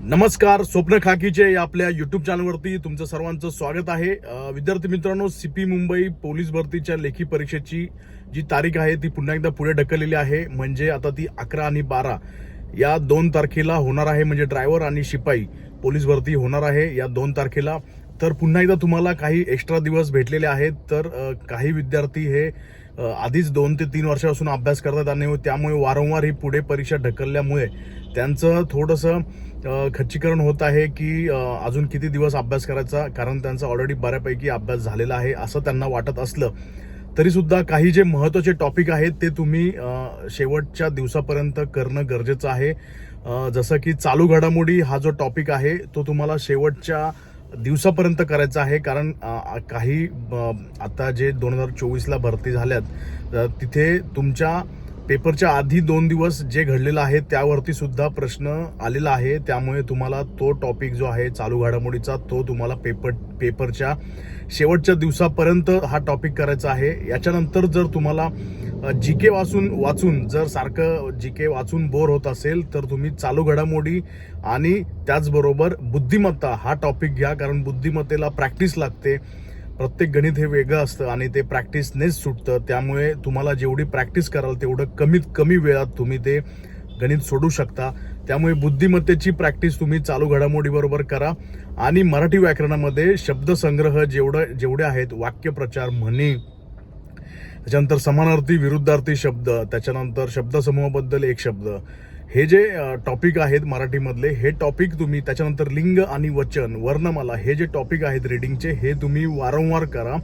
नमस्कार स्वप्न खाकीचे या आपल्या युट्यूब चॅनलवरती तुमचं सर्वांचं स्वागत आहे. विद्यार्थी मित्रांनो सीपी मुंबई पोलीस भरतीच्या लेखी परीक्षेची जी तारीख आहे ती पुन्हा एकदा पुढे ढकललेली आहे. म्हणजे आता ती अकरा आणि बारा या दोन तारखेला होणार आहे. म्हणजे ड्रायव्हर आणि शिपाई पोलीस भरती होणार आहे या दोन तारखेला. तर पुन्हा एकदा तुम्हाला काही एक्स्ट्रा दिवस भेटलेले आहेत. तर काही विद्यार्थी हे आधीच दोन ते तीन वर्षापासून अभ्यास करतात आणि त्यामुळे वारंवार ही पुढे परीक्षा ढकलल्यामुळे त्यांचं थोडंसं खच्चीकरण होत आहे की अजून किती दिवस अभ्यास करायचा? कारण त्यांचा ऑलरेडी बऱ्यापैकी अभ्यास झालेला आहे असं त्यांना वाटत असलं. तरीसुद्धा काही जे महत्त्वाचे टॉपिक आहेत ते तुम्ही शेवटच्या दिवसापर्यंत करणं गरजेचं आहे. जसं की चालू घडामोडी हा जो टॉपिक आहे तो तुम्हाला शेवटच्या दिवसापर्यंत करायचं आहे कारण काही आता जे दोन हजार चोवीसला भरती झाल्यात तिथे तुमच्या पेपरच्या आधी दोन दिवस जे घडलेलं आहे त्यावरती सुद्धा प्रश्न आलेला आहे. त्यामुळे तुम्हाला तो टॉपिक जो आहे चालू घडामोडीचा तो तुम्हाला पेपर पेपरच्या शेवटच्या दिवसापर्यंत हा टॉपिक करायचा आहे. याच्यानंतर जर तुम्हाला जी के वाचून वाचून जर सारखं जी के वाचून बोर होत असेल तर तुम्ही चालू घडामोडी आणि त्याचबरोबर बुद्धिमत्ता हा टॉपिक घ्या कारण बुद्धिमत्तेला प्रॅक्टिस लागते. प्रत्येक गणित हे वेगळं असतं आणि ते प्रॅक्टिसनेच सुटतं. त्यामुळे तुम्हाला जेवढी प्रॅक्टिस कराल तेवढं कमीत कमी वेळात तुम्ही ते गणित सोडू शकता. त्यामुळे बुद्धिमत्तेची प्रॅक्टिस तुम्ही चालू घडामोडीबरोबर करा. आणि मराठी व्याकरणामध्ये शब्दसंग्रह जेवढं जेवढे आहेत वाक्यप्रचार म्हणी. त्याच्यानंतर समानार्थी विरुद्धार्थी शब्द त्याच्यानंतर शब्दसमूहाबद्दल एक शब्द. हे जे टॉपिक आहेत मराठीमधले हे टॉपिक तुम्ही त्याच्यानंतर लिंग आणि वचन वर्णमाला हे जे टॉपिक आहेत रिडिंगचे हे तुम्ही वारंवार करा.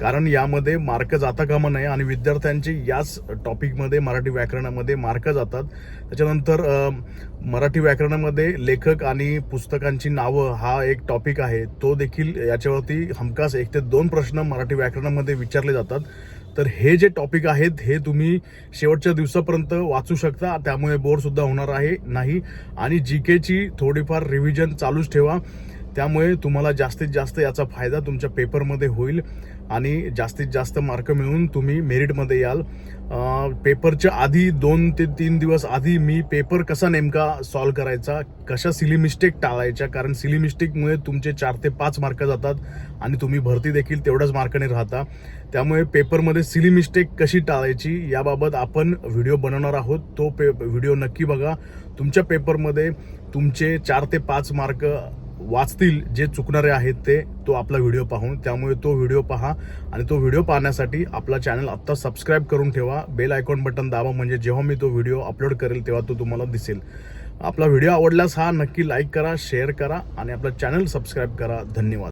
कारण यामध्ये मार्क जाता कामा नये आणि विद्यार्थ्यांचे याच टॉपिकमध्ये मराठी व्याकरणामध्ये मार्क जातात. त्याच्यानंतर मराठी व्याकरणामध्ये लेखक आणि पुस्तकांची नावं हा एक टॉपिक आहे. तो देखील याच्यावरती हमखास एक ते दोन प्रश्न मराठी व्याकरणामध्ये विचारले जातात. तर हे जे टॉपिक आहेत हे तुम्ही शेवटच्या दिवसापर्यंत वाचू शकता. त्यामुळे बोर्डसुद्धा होणार आहे नाही. आणि जी केची थोडीफार रिव्हिजन चालूच ठेवा. त्यामुळे तुम्हाला जास्तीत जास्त याचा फायदा तुमच्या पेपरमध्ये होईल आणि जास्तीत जास्त मार्क मिळून तुम्ही मेरिटमध्ये याल. पेपरच्या आधी दोन ते तीन दिवस आधी मी पेपर कसा नेमका सॉल्व करायचा कशा सिली मिस्टेक टाळायच्या कारण सिली मिस्टेकमुळे तुमचे चार ते पाच मार्क जातात आणि तुम्ही भरती देखील तेवढ्याच मार्काने राहता. त्यामुळे पेपरमध्ये सिली मिस्टेक कशी टाळायची याबाबत आपण व्हिडिओ बनवणार आहोत. तो पे व्हिडिओ नक्की बघा. तुमच्या पेपरमध्ये तुमचे चार ते पाच मार्क वाचतील जे चुकणारे आहेत ते तो आपला व्हिडिओ पाहून त्यामुळे तो व्हिडिओ पहा आणि तो व्हिडिओ पाहण्यासाठी आपला चॅनल आत्ता सबस्क्राईब करून ठेवा. बेल आयकॉन बटन दाबा म्हणजे जेव्हा मी तो व्हिडिओ अपलोड करेल तेव्हा तो तुम्हाला दिसेल. आपला व्हिडिओ आवडल्यास हा नक्की लाईक करा शेअर करा आणि आपला चॅनल सबस्क्राईब करा. धन्यवाद.